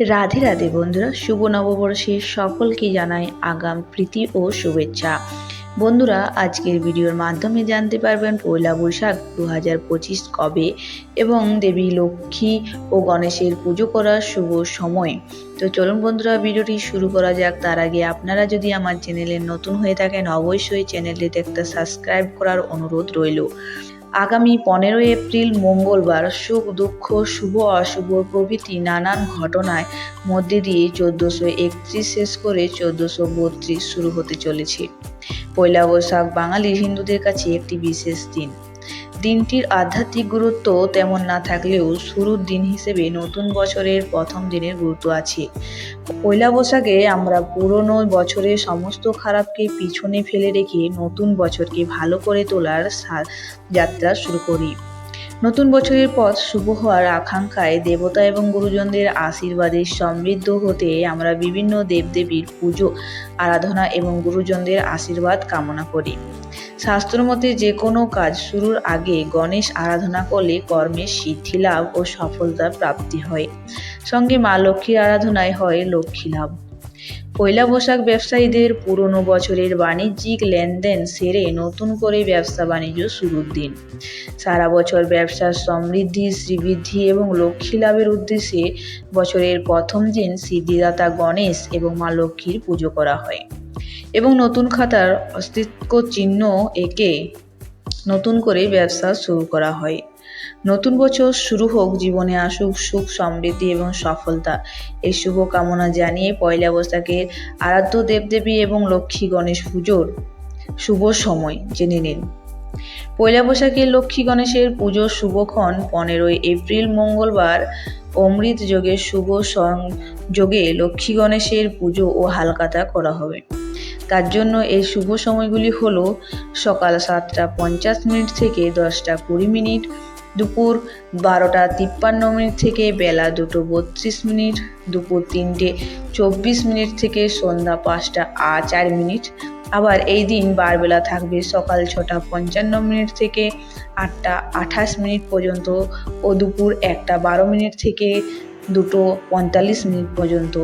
রাধে রাধে বন্ধুরা শুভ নববর্ষের সকলকে জানাই আগাম প্রীতি ও শুভেচ্ছা। বন্ধুরা, আজকের ভিডিওর মাধ্যমে জানতে পারবেন পয়লা বৈশাখ দু হাজার পঁচিশ কবে এবং দেবী লক্ষ্মী ও গণেশের পুজো করার শুভ সময়। তো চলুন বন্ধুরা, ভিডিওটি শুরু করা যাক। তার আগে আপনারা যদি আমার চ্যানেলে নতুন হয়ে থাকেন, অবশ্যই চ্যানেলটিতে একটা সাবস্ক্রাইব করার অনুরোধ রইল। আগামী পনেরোই এপ্রিল, মঙ্গলবার, সুখ, দুঃখ, শুভ, অশুভ প্রভৃতি নানান ঘটনায় মধ্যে দিয়ে চোদ্দোশো একত্রিশ শেষ করে চোদ্দোশো বত্রিশ শুরু হতে চলেছে। পয়লা বৈশাখ বাঙালি হিন্দুদের কাছে একটি বিশেষ দিন। দিনটির আধ্যাত্মিক গুরুত্ব তেমন না থাকলেও শুরুর দিন হিসেবে নতুন বছরের প্রথম দিনের গুরুত্ব আছে। পয়লা বৈশাখে আমরা পুরনো বছরের সমস্ত খারাপকে পিছনে ফেলে রেখে নতুন বছরকে ভালো করে তোলার যাত্রা শুরু করি। নতুন বছরের পথ শুভ হওয়ার আকাঙ্ক্ষায় দেবতা এবং গুরুজনদের আশীর্বাদে সমৃদ্ধ হতে আমরা বিভিন্ন দেবদেবীর পুজো, আরাধনা এবং গুরুজনদের আশীর্বাদ কামনা করি। শাস্ত্রমতে যে কোনো কাজ শুরুর আগে গণেশ আরাধনা করলে কর্মের সিদ্ধি লাভ ও সফলতা প্রাপ্তি হয়। সঙ্গে মা লক্ষ্মীর আরাধনায় হয় লক্ষ্মী লাভ। পয়লা বৈশাখ ব্যবসায়ীদের পুরনো বছরের বাণিজ্যিক লেনদেন সেরে নতুন করে ব্যবসা বাণিজ্য শুরুর দিন। সারা বছর ব্যবসার সমৃদ্ধি, শ্রীবৃদ্ধি এবং লক্ষ্মী লাভের উদ্দেশ্যে বছরের প্রথম দিন সিদ্ধিদাতা গণেশ এবং মা লক্ষ্মীর পুজো করা হয় এবং নতুন খাতার অস্তিত্ব চিহ্ন এঁকে নতুন করে ব্যবসা শুরু করা হয়। নতুন বছর শুরু হোক, জীবনে আসুক সুখ, সমৃদ্ধি এবং সফলতা। এই শুভ কামনা জানিয়ে পয়লা বৈশাখের আরাধ্য দেবদেবী এবং লক্ষ্মী গণেশ পুজোর শুভ সময় জেনে নিন। পয়লা বৈশাখে লক্ষ্মী গণেশের পুজোর শুভক্ষণ পনেরোই এপ্রিল, মঙ্গলবার অমৃত যোগের শুভ সংযোগে লক্ষ্মী গণেশের পুজো ও হালকাতা করা হবে। তার জন্য এই শুভ সময়গুলি হলো সকাল সাতটা পঞ্চাশ মিনিট থেকে দশটা কুড়ি মিনিট দুপুর বারোটা তিপ্পান্ন মিনিট থেকে বেলা দুটো বত্রিশ মিনিট, দুপুর তিনটে চব্বিশ মিনিট থেকে সন্ধ্যা পাঁচটা আ চার মিনিট। আবার এই দিন বারবেলা থাকবে সকাল ছটা পঞ্চান্ন মিনিট থেকে আটটা আঠাশ মিনিট পর্যন্ত ও দুপুর একটা বারো মিনিট থেকে দুটো পঁয়তাল্লিশ মিনিট পর্যন্ত।